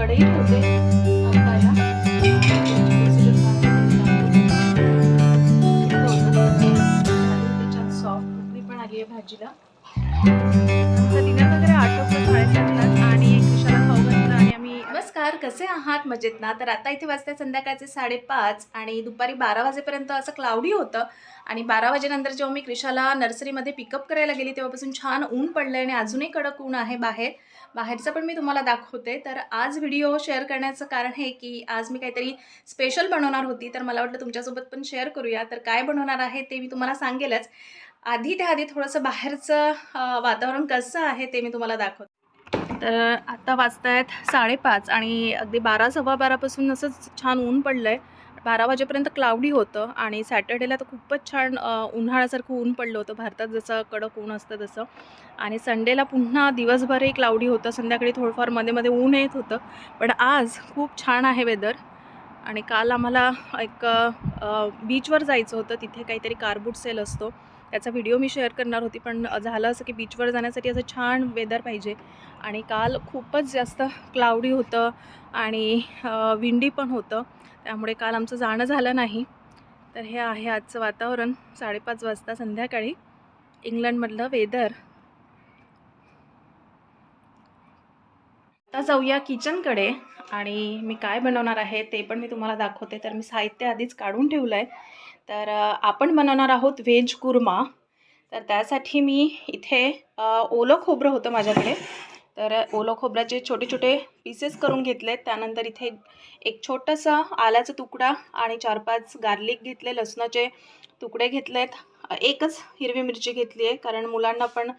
कढई ठेवते. त्याच्यात सॉफ्ट पण आली आहे भाजीला. आमचं वगैरे आटोपलं साडेसातलाच आणि एक खाऊ घातलं आणि आम्ही नमस्कार कसे आहात? मजेत ना? तर आता इथे वाजता संध्याकाळचे साडेपाच आणि दुपारी बारा वाजेपर्यंत असं क्लाउडी होतं. आणि बारा वाजेनंतर जेव्हा मी क्रिशाला नर्सरीमध्ये पिकअप करायला गेली तेव्हापासून छान ऊन पडलं आणि अजूनही कडक ऊन आहे बाहेर. बाहेरचं पण मी तुम्हाला दाखवते. तर आज व्हिडिओ शेअर करण्याचं कारण हे की आज मी काहीतरी स्पेशल बनवणार होती. तर मला वाटलं तुमच्यासोबत पण शेअर करूया. तर काय बनवणार आहे ते मी तुम्हाला सांगेलच. आधी त्याआधी थोडंसं बाहेरचं वातावरण कसं आहे ते मी तुम्हाला दाखवते. तर आता वाजत आहेत साडेपाच आणि अगदी बारा सव्वा बारापासून असंच छान ऊन पडलं आहे बारा वाजेपर्यंत क्लाउडी होतं आणि सॅटर्डेला तर खूपच छान उन्हाळ्यासारखं ऊन पडलं होतं. भारतात जसं कडक ऊन असतं तसं. आणि संडेला पुन्हा दिवसभरही क्लाउडी होतं. संध्याकाळी थोडंफारमध्ये मध्ये ऊन येत होतं. पण आज खूप छान आहे वेदर आणि काल आम्हाला एक बीचवर जायचं होतं. तिथे काहीतरी कारबूट सेल असतो. त्याचा व्हिडिओ मी शेअर करणार होती. पण झालं असं की बीचवर जाण्यासाठी असं छान वेदर पाहिजे. आणि काल खूपच जास्त क्लाउडी होतं. आणि विंडी पण होतं. त्यामुळे काल आमचं जाणं झालं नाही. तर हे आहे आजचं वातावरण साडेपाच वाजता संध्याकाळी. इंग्लंडमधलं वेदर. आता जाऊया किचनकडे आणि मी काय बनवणार आहे ते पण मी तुम्हाला दाखवते. तर मी साहित्य आधीच काढून ठेवलं आहे तर आपण बनवणार आहोत व्हेज कुर्मा. तर त्यासाठी मी इथे ओलं खोबरं होतं माझ्याकडे. तर ओलं खोबऱ्याचे छोटे छोटे पीसेस करून घेतलेत. त्यानंतर इथे एक छोटासा आल्याचा तुकडा आणि चार पाच गार्लिक घेतले लसणाचे तुकडे घेतलेत. एकच हिरवी मिरची घेतली आहे कारण मुलांना पण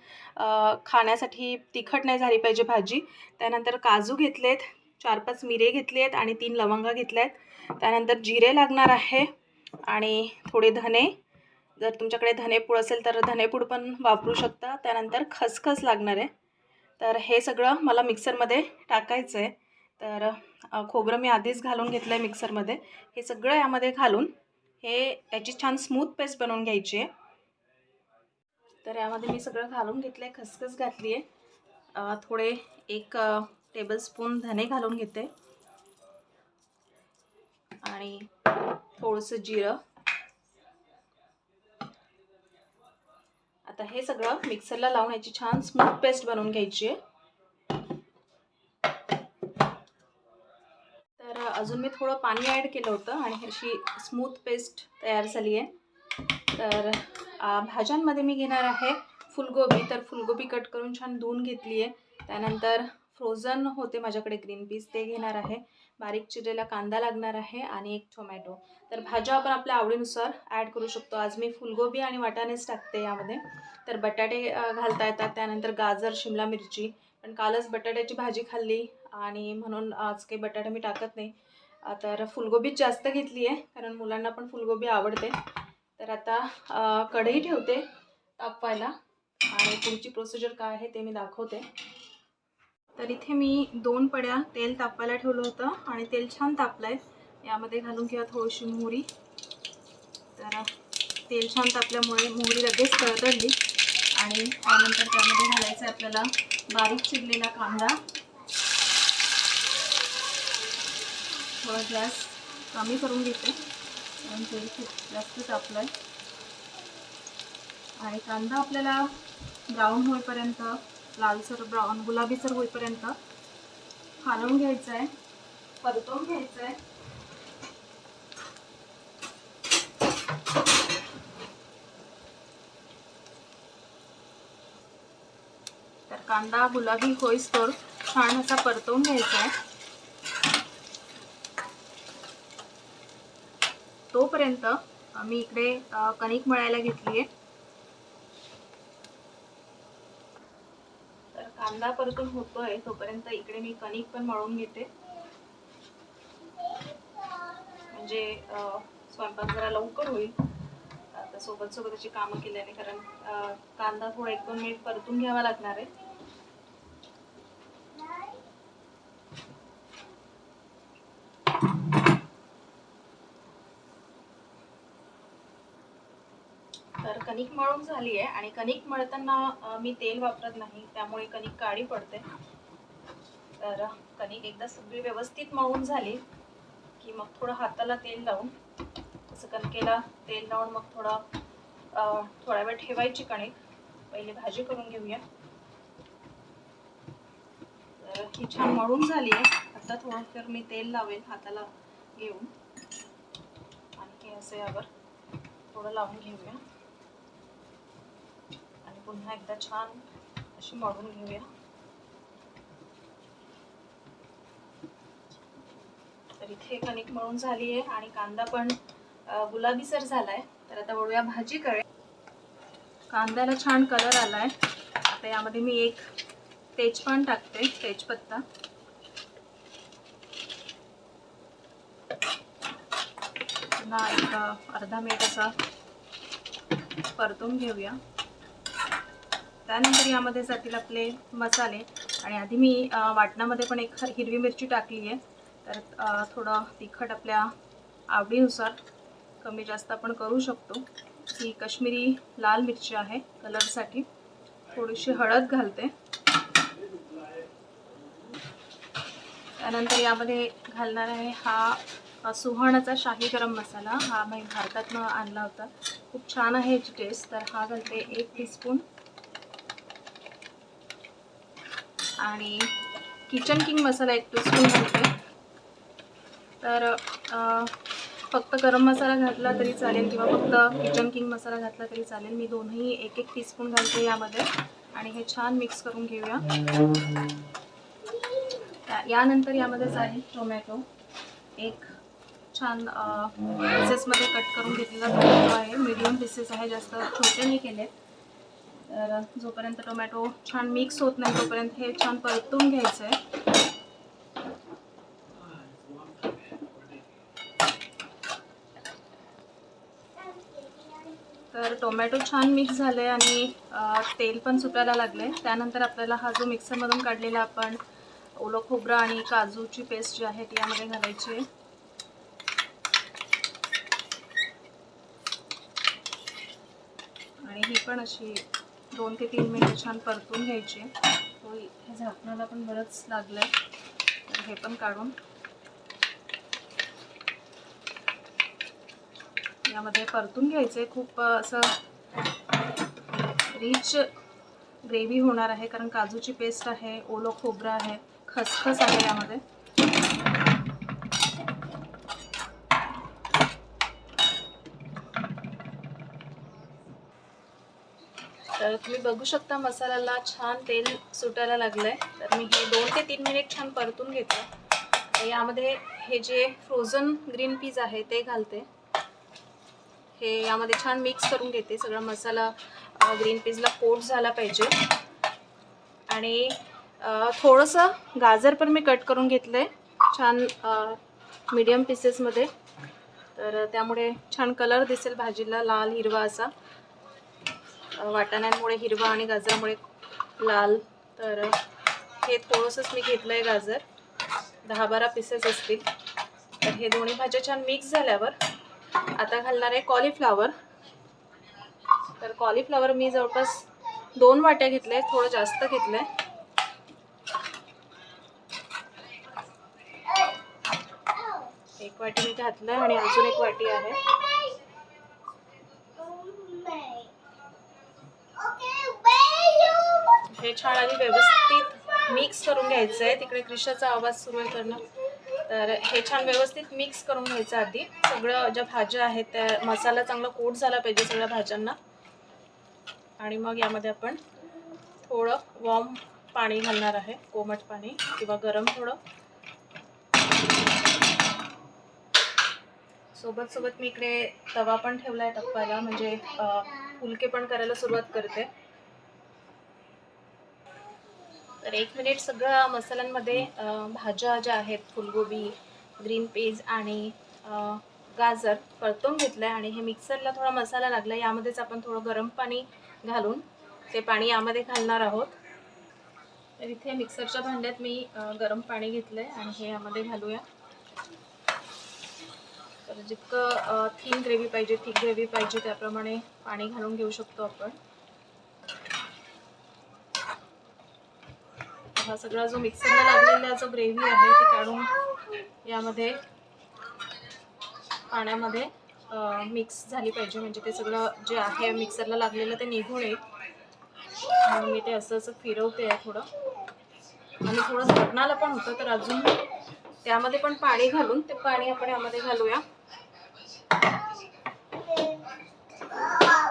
खाण्यासाठी तिखट नाही झाली पाहिजे भाजी. त्यानंतर काजू घेतलेत चार पाच मिरे घेतले आहेत आणि तीन लवंगा घेतल्या आहेत त्यानंतर जिरे लागणार आहे आणि थोडे धने. जर तुमच्याकडे धनेपूड असेल तर धनेपूड पण वापरू शकता. त्यानंतर खसखस लागणार आहे. तर हे सगळं मला मिक्सरमध्ये टाकायचं आहे. तर खोबरं मी आधीच घालून घेतलं आहे मिक्सरमध्ये. हे सगळं यामध्ये घालून हे याची छान स्मूथ पेस्ट बनवून घ्यायची आहे. तर यामध्ये मी सगळं घालून घेतलं आहे खसखस घातली आहे थोडे एक टेबलस्पून धने घालून घेते. आणि थोडंसं जिरं. आता हे सगळं मिक्सरला लावून याची छान स्मूथ पेस्ट बनवून घ्यायची आहे. तर अजून मी थोडं पाणी ॲड केलं होतं आणि अशी स्मूथ पेस्ट तयार झाली आहे. तर भाज्यांमध्ये मी घेणार आहे फुलगोबी. तर फुलगोबी कट करून छान धुवून घेतली आहे. त्यानंतर फ्रोझन होते माझ्याकडे ग्रीन पीस ते घेणार आहे. बारीक चिरलेला कांदा लागणार आहे आणि एक टोमॅटो तर भाज्या आपण आपल्या आवडीनुसार ॲड करू शकतो. आज मी फुलगोबी आणि वाटाणेच टाकते यामध्ये. तर बटाटे घालता येतात. त्यानंतर गाजर शिमला मिरची. पण कालच बटाट्याची भाजी खाल्ली आणि म्हणून आज काही बटाटे मी टाकत नाही. तर फुलगोबीच जास्त घेतली आहे कारण मुलांना पण फुलगोबी आवडते. तर आता कढई ठेवते तापवायला. आणि पुढची प्रोसिजर काय आहे ते मी दाखवते. तर इथे मी दोन पड्या तेल तापवायला ठेवलं होतं आणि तेल छान तापलं आहे यामध्ये घालून किंवा थोडीशी मोहरी. तर तेल छान तापल्यामुळे मोहरी लगेच तळतळली आणि त्यानंतर त्यामध्ये घालायचं आहे आपल्याला बारीक चिरलेला कांदा. थोडा गॅस कमी करून घेते. कारण तेल खूप जास्त तापलं आहे आणि कांदा आपल्याला ब्राऊन होईपर्यंत लालसर ब्राऊन गुलाबीसर होईपर्यंत हलवून घ्यायचं आहे परतवून घ्यायचं आहे तर कांदा गुलाबी होईस्तोवर छान असा परतवून घ्यायचा आहे तोपर्यंत मी इकडे कणिक मळायला घेतली आहे तर कांदा परतून होतोय तोपर्यंत इकडे मी कणिक पण मळून घेते. म्हणजे स्वयंपाक जरा लवकर होईल. आता सोबत सोबत अशी कामं केल्याने कारण कांदा थोडा एक दोन मिनिट परतून घ्यावा लागणार आहे. तर कणिक मळून झाली आहे आणि कणिक मळताना मी तेल वापरत नाही त्यामुळे कणिक काळी पडते. तर कणिक एकदा सगळी व्यवस्थित मळून झाली की मग थोडं हाताला तेल लावून असं कणकेला तेल लावून मग थोडं थोडा वेळ ठेवायची कणिक. पहिले भाजी करून घेऊया. तर ही छान मळून झाली आहे. आता थोडं तर मी तेल लावेल हाताला घेऊन. आणि हे असं यावर थोडं लावून घेऊया. पुन्हा एकदा छान अशी मळून घेऊया. तर इथे कणिक मळून झाली आहे आणि कांदा पण गुलाबीसर झालाय. तर आता वळूया भाजी कळे. कांद्याला छान कलर आलाय. आता यामध्ये मी एक तेजपान टाकते तेजपत्ता. पुन्हा एक अर्धा मिनिट असा परतून घेऊया. त्यानंतर यामध्ये जातील आपले मसाले. आणि आधी मी वाटणामध्ये पण एक हिरवी मिरची टाकली आहे. तर थोडं तिखट आपल्या आवडीनुसार कमी जास्त आपण करू शकतो. ही कश्मीरी लाल मिरची आहे कलरसाठी. थोडीशी हळद घालते. त्यानंतर यामध्ये घालणार आहे हा सुहाणाचा शाही गरम मसाला. हा मी भारतातनं आणला होता. खूप छान आहे याची टेस्ट तर हा घालते एक टीस्पून आणि किचन किंग मसाला एक टीस्पून घालते तर फक्त गरम मसाला घातला तरी चालेल किंवा फक्त किचन किंग मसाला घातला तरी चालेल. मी दोन्ही एक एक टीस्पून घालते यामध्ये. आणि हे छान मिक्स करून घेऊया. त्या- यानंतर यामध्ये जाईल टोमॅटो एक छान पीसेसमध्ये कट करून घेतलेला टोमॅटो आहे. मीडियम पीसेस आहे जास्त छोटे नाही केलेत. तर जोपर्यंत टोमॅटो छान मिक्स होत नाही तोपर्यंत हे छान परतून घ्यायचं आहे तर टोमॅटो छान मिक्स झाले आणि तेल पण सुटायला लागले त्यानंतर आपल्याला हा जो मिक्सरमधून काढलेला आपण ओलं खोबरं आणि काजूची पेस्ट जी आहे ती यामध्ये घालायची आहे. आणि ही पण अशी दोन ते तीन मिनिटं छान परतून घ्यायचे. तो हे झाकणाला पण बरंच लागलंय. तर हे पण काढून. यामध्ये परतून घ्यायचे खूप असं रिच ग्रेव्ही होणार आहे. कारण काजूची पेस्ट आहे ओलं खोबरं आहे खसखस आहे यामध्ये. तर तुम्ही बघू शकता मसाल्याला छान तेल सुटायला लागलंय. तर मी हे दोन ते तीन मिनिट छान परतून घेते. यामध्ये हे जे फ्रोझन ग्रीन पीज आहे ते घालते. हे यामध्ये छान मिक्स करून घेते. सगळा मसाला ग्रीन पीजला कोट झाला पाहिजे. आणि थोडंसं गाजर पण मी कट करून घेतलं आहे छान मीडियम पीसेसमध्ये तर त्यामुळे छान कलर दिसेल भाजीला लाल हिरवा असा. वाटाण्यांमुळे हिरवा आणि गाजरामुळे लाल. तर हे थोडंसंच मी घेतलं आहे गाजर. दहा बारा पीसेस असतील. तर हे दोन्ही भाज्या छान मिक्स झाल्यावर आता घालणार आहे कॉलीफ्लावर तर कॉलीफ्लावर मी जवळपास दोन वाट्या घेतल्या थोडं जास्त घेतलं आहे एक वाटी मी घातलंय आणि अजून एक वाटी आहे. हे छान आणि व्यवस्थित मिक्स करून घ्यायचं आहे तिकडे क्रिशाचा आवाज सुरू आहे करणं. तर हे छान व्यवस्थित मिक्स करून घ्यायचं आधी. सगळं ज्या भाज्या आहेत त्या मसाला चांगला कोट झाला पाहिजे सगळ्या भाज्यांना. आणि मग यामध्ये आपण थोडं वॉर्म पाणी घालणार आहे. कोमट पाणी किंवा गरम थोडं. सोबत सोबत मी इकडे तवा पण ठेवला आहे टप्पायला म्हणजे फुलके पण करायला सुरुवात करते. तर एक मिनिट सगळं मसाल्यांमध्ये भाज्या ज्या आहेत फुलगोबी ग्रीन पीज आणि गाजर परतून घेतलं आहे आणि हे मिक्सरला थोडा मसाला लागला. यामध्येच आपण थोडं गरम पाणी घालून ते पाणी यामध्ये घालणार आहोत. तर इथे मिक्सरच्या भांड्यात मी गरम पाणी घेतलं आहे आणि हे यामध्ये घालूया. तर जितकं थीन ग्रेव्ही पाहिजे थिक ग्रेव्ही पाहिजे त्याप्रमाणे पाणी घालून घेऊ शकतो आपण. हा सगळा जो मिक्सरला लागलेला जो ग्रेव्ही आहे ती काढून यामध्ये पाण्यामध्ये मिक्स झाली पाहिजे. म्हणजे ते सगळं जे आहे मिक्सरला लागलेलं ते निघून येईल. म्हणून मी ते असं असं फिरवते आहे थोडं. आणि थोडं झाकणाला पण होतं तर अजून त्यामध्ये पण पाणी घालून ते पाणी आपण यामध्ये घालूया.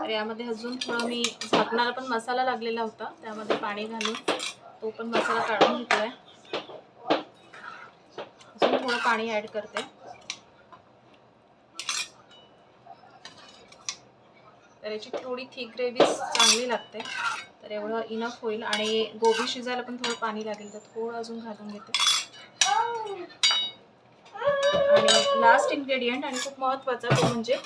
तर यामध्ये अजून थोडं मी झाकणाला पण मसाला लागलेला होता त्यामध्ये पाणी घालून तो पण मसाला काढून घेतोय अजून थोडं पाणी ॲड करते. तर याची थोडी थिक ग्रेव्ही चांगली लागते. तर एवढं इनफ होईल. आणि गोबी शिजायला पण थोडं पाणी लागेल तर थोडं अजून घालून घेते. आणि लास्ट इन्ग्रेडियंट आणि खूप महत्त्वाचा तो म्हणजे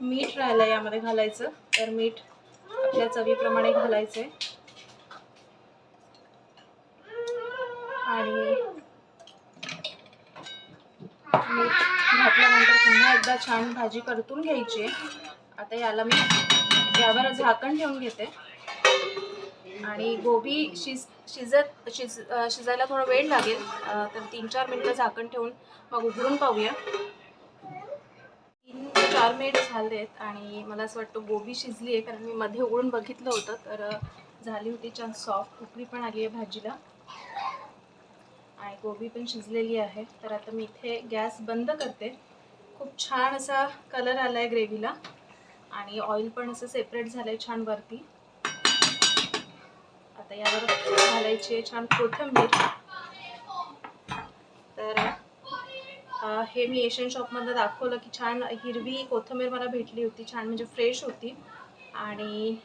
मीठ राहिलं यामध्ये घालायचं. तर मीठ आपल्या चवीप्रमाणे घालायचं आहे आणि मीठ घातल्यानंतर पुन्हा एकदा छान भाजी परतून घ्यायची. आहे आता याला मी यावर झाकण ठेवून घेते. आणि गोबी शिज शिजत शिज शिजायला थोडा वेळ लागेल. तर तीन चार मिनटं झाकण ठेवून मग उघडून पाहूया. तीन चार मिनिट झालेत आणि मला असं वाटतं गोबी शिजली आहे कारण मी मध्ये उघडून बघितलं होतं. तर झाली होती छान सॉफ्ट उकळी पण आली आहे भाजीला. आणि गोबी पण शिजलेली आहे. तर आता मी इथे गॅस बंद करते. खूप छान असा कलर आला आहे ग्रेव्हीला. आणि ऑइल पण असं सेपरेट झालं आहे छान वरती. आता यावर घालायची आहे छान कोथिंबीर. तर हे मी एशियन शॉपमधनं दाखवलं की छान हिरवी कोथिंबीर मला भेटली होती. छान म्हणजे फ्रेश होती. आणि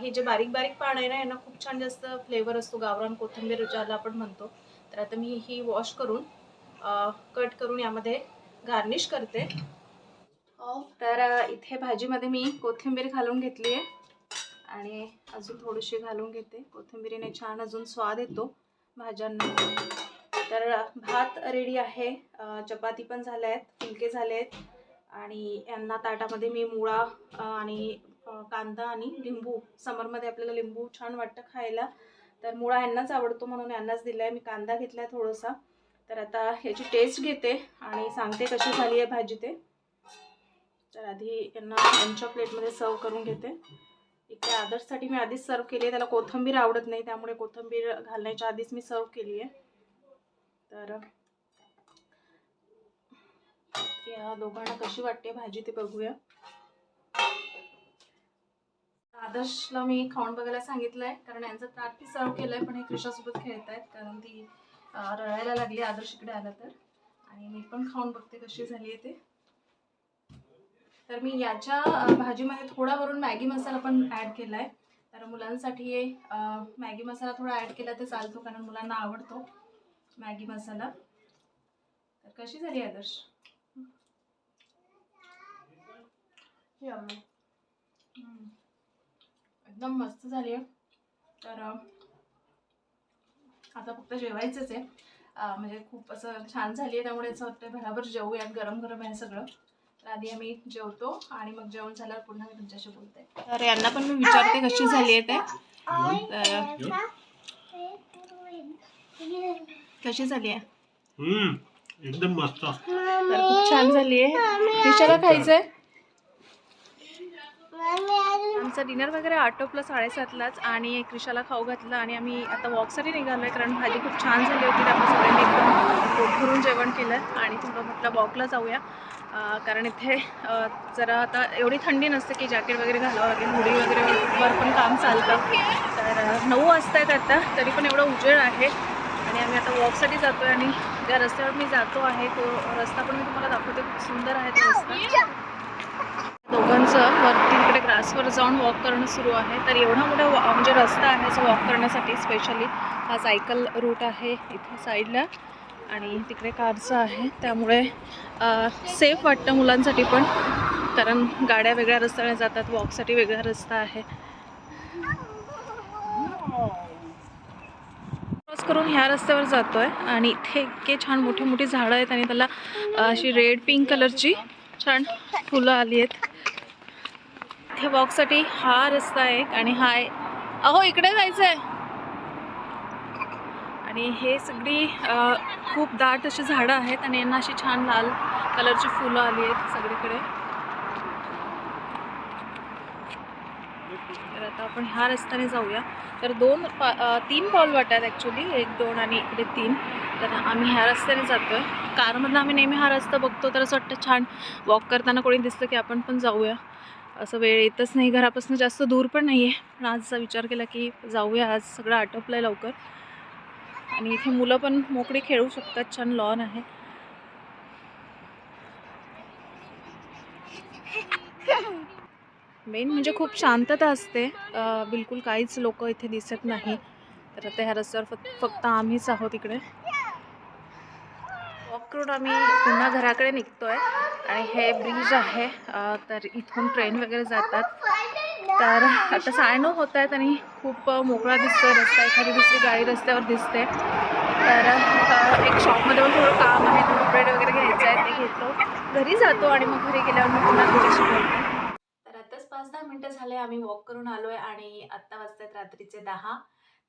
हे जे बारीक बारीक पान आहे ना यांना खूप छान जास्त फ्लेवर असतो. गावरान कोथिंबीर ज्याला आपण म्हणतो. तर आता मी ही वॉश करून कट करून यामध्ये गार्निश करते. तर इथे भाजीमध्ये मी कोथिंबीर घालून घेतली आहे आणि अजून थोडीशी घालून घेते. कोथिंबीरीने छान अजून स्वाद येतो भाज्यांना. तर भात रेडी आहे. चपाती पण झाल्या आहेत फुलके झाले आहेत आणि यांना ताटामध्ये मी मुळा आणि कांदा आणि लिंबू समरमध्ये आपल्याला लिंबू छान वाटतं खायला. तर मुळा यांनाच आवडतो म्हणून यांनाच दिला आहे मी कांदा घेतला आहे थोडासा. तर आता ह्याची टेस्ट घेते आणि सांगते कशी झाली आहे भाजी ते. तर आधी यांना यांच्या प्लेटमध्ये सर्व करून घेते. इकडे आदर्शसाठी मी आधीच सर्व केली आहे. त्याला कोथिंबीर आवडत नाही त्यामुळे कोथिंबीर घालण्याच्या आधीच मी सर्व केली आहे. तर या दोघांना कशी वाटते भाजी ते बघूया. आदर्शला मी खाऊन बघायला सांगितलं आहे कारण यांचं ताट सर्व केलं आहे पण हे क्रिशासोबत खेळत आहेत कारण ती रळायला रडायला लागली आदर्श इकडे आला तर. आणि मी पण खाऊन बघते कशी झाली आहे ते. तर मी याच्या भाजीमध्ये थोडा वरून मॅगी मसाला पण ॲड केला आहे तर मुलांसाठी मॅगी मसाला थोडा ॲड केला तर चालतो कारण मुलांना आवडतो मॅगी मसाला. तर कशी झाली आदर्श? हम्म. एकदम मस्त झाली आहे. तर आता फक्त जेवायचंच आहे. म्हणजे खूप असं छान झाली आहे त्यामुळे असं वाटतं भराभर जेवूयात गरम गरम आहे सगळं. तर आधी आम्ही जेवतो आणि मग जेवण झाल्यावर पुन्हा मी तुमच्याशी बोलते. तर यांना पण मी विचारते कशी झाली आहे ते. तर कशी झाली आहे? हम्म एकदम मस्त. तर खूप छान झाली आहे. विचारा खायचंय? आमचं डिनर वगैरे आटोपलं साडेसातलाच आणि क्रिशाला खाऊ घातलं आणि आम्ही आता वॉकसाठी निघालो आहे कारण भाजी खूप छान झाली होती त्यामुळे सगळ्यांनी एकदम भरून जेवण केलं आणि थोडं म्हटलं वॉकला जाऊया. कारण इथे जरा आता एवढी थंडी नसते की जॅकेट वगैरे घालावं लागेल हुडी वगैरे वर पण काम चालतं. तर नऊ वाजता आहेत आता तरी पण एवढा उजेड आहे. आणि आम्ही आता वॉकसाठी जातो आहे आणि ज्या रस्त्यावर मी जातो आहे तो रस्ता पण मी तुम्हाला दाखवते खूप सुंदर आहे तो रस्ता. दोघांचं वरती तिकडे ग्रासवर जाऊन वॉक करणं सुरू आहे. तर एवढा मोठा वॉ म्हणजे रस्ता आहे जो वॉक करण्यासाठी स्पेशली हा सायकल रूट आहे इथे साईडला आणि तिकडे कारचं आहे. त्यामुळे सेफ वाटतं मुलांसाठी पण. कारण गाड्या वेगळ्या रस्त्याने जातात वॉकसाठी वेगळा रस्ता आहे. क्रॉस करून ह्या रस्त्यावर जातो आहे आणि इथे इतके छान मोठी मोठी झाडं आहेत आणि त्याला अशी रेड पिंक कलरची छान फुलं आली आहेत. इथे वॉकसाठी हा रस्ता आहे आणि हा अहो इकडे जायचं आहे आणि हे सगळी खूप दाट अशी झाडं आहेत आणि यांना अशी छान लाल कलरची फुलं आली आहेत सगळीकडे. तर आता आपण ह्या रस्त्याने जाऊया. तर दोन पा तीन पॉल वाटत ॲक्च्युली एक दोन आणि इकडे तीन. तर आम्ही ह्या रस्त्याने जातो आहे कारमधनं आम्ही नेहमी हा रस्ता बघतो तर असं वाटतं छान वॉक करताना कोणी दिसतं की आपण पण जाऊया. असं वेळ येतच नाही. घरापासून जास्त दूर पण नाही आहे पण आजचा विचार केला की जाऊया. आज सगळं आटोपलं आहे लवकर. आणि इथे मुलं पण मोकळी खेळू शकतात. छान लॉन आहे. मेन म्हणजे खूप शांतता असते. बिलकुल काहीच लोक इथे दिसत नाही. तर आता ह्या रस्त्यावर फक्त फक्त आम्हीच आहोत इकडे. करून आम्ही पुन्हा घराकडे निघतोय. आणि हे ब्रिज आहे. तर इथून ट्रेन वगैरे जातात. तर आता साडेनऊ होत आहेत आणि खूप मोकळा दिसतोय. रस्ता एखादी दुसरी गाडी रस्त्यावर दिसते. तर एक शॉपमध्ये पण थोडं काम आहे. दूध ब्रेड वगैरे घ्यायचं आहे ते घेतो. घरी जातो आणि मग घरी गेल्यावर मी पुन्हा तुझ्याशी बोलते. तर आत्ताच पाच दहा मिनटं झाले. आम्ही वॉक करून आलो आहे आणि आत्ता वाजतात रात्रीचे दहा.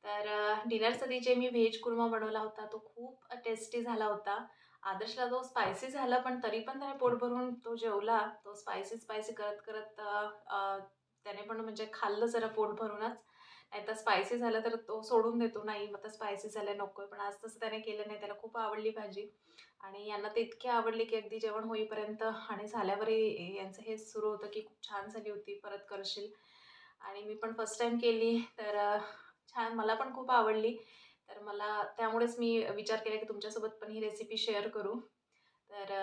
तर डिनरसाठी जे मी व्हेज कुर्मा बनवला होता तो खूप टेस्टी झाला होता. आदर्शला तो स्पायसी झाला पण तरी पण त्याने पोट भरून तो जेवला. तो स्पायसी स्पायसी करत करत त्याने पण म्हणजे खाल्लं जरा पोट भरूनच. नाही तर स्पायसी झालं तर तो सोडून देतो. नाही मग आता स्पायसी झालं नको. पण आज तसं त्याने केलं नाही. त्याला खूप आवडली भाजी. आणि यांना ते इतकी आवडली की अगदी जेवण होईपर्यंत आणि झाल्यावरही यांचं हेच सुरू होतं की खूप छान झाली होती. परत करशील. आणि मी पण फर्स्ट टाईम केली. तर छान. मला पण खूप आवडली. तर मला त्यामुळेच मी विचार केला की तुमच्यासोबत पण ही रेसिपी शेअर करू. तर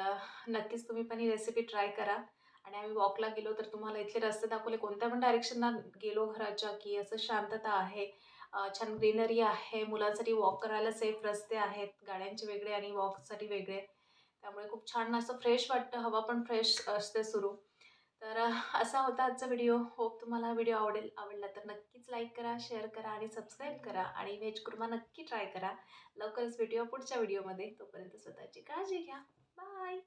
नक्कीच तुम्ही पण ही रेसिपी ट्राय करा. आणि आम्ही वॉकला गेलो तर तुम्हाला इथले रस्ते दाखवले. कोणत्या पण डायरेक्शनला गेलो घराच्या की असं शांतता आहे छान ग्रीनरी आहे मुलांसाठी वॉक करायला सेफ रस्ते आहेत गाड्यांचे वेगळे आणि वॉकसाठी वेगळे. त्यामुळे खूप छान असं फ्रेश वाटतं. हवा पण फ्रेश असते सुरू. तर असा होता आजचा व्हिडिओ. होप तुम्हाला हा व्हिडिओ आवडेल. आवडला तर नक्कीच लाईक करा शेअर करा आणि सबस्क्राईब करा आणि व्हेज कुर्मा नक्की ट्राय करा. लवकरच व्हिडिओ पुढच्या व्हिडिओमध्ये. तोपर्यंत स्वतःची काळजी घ्या. बाय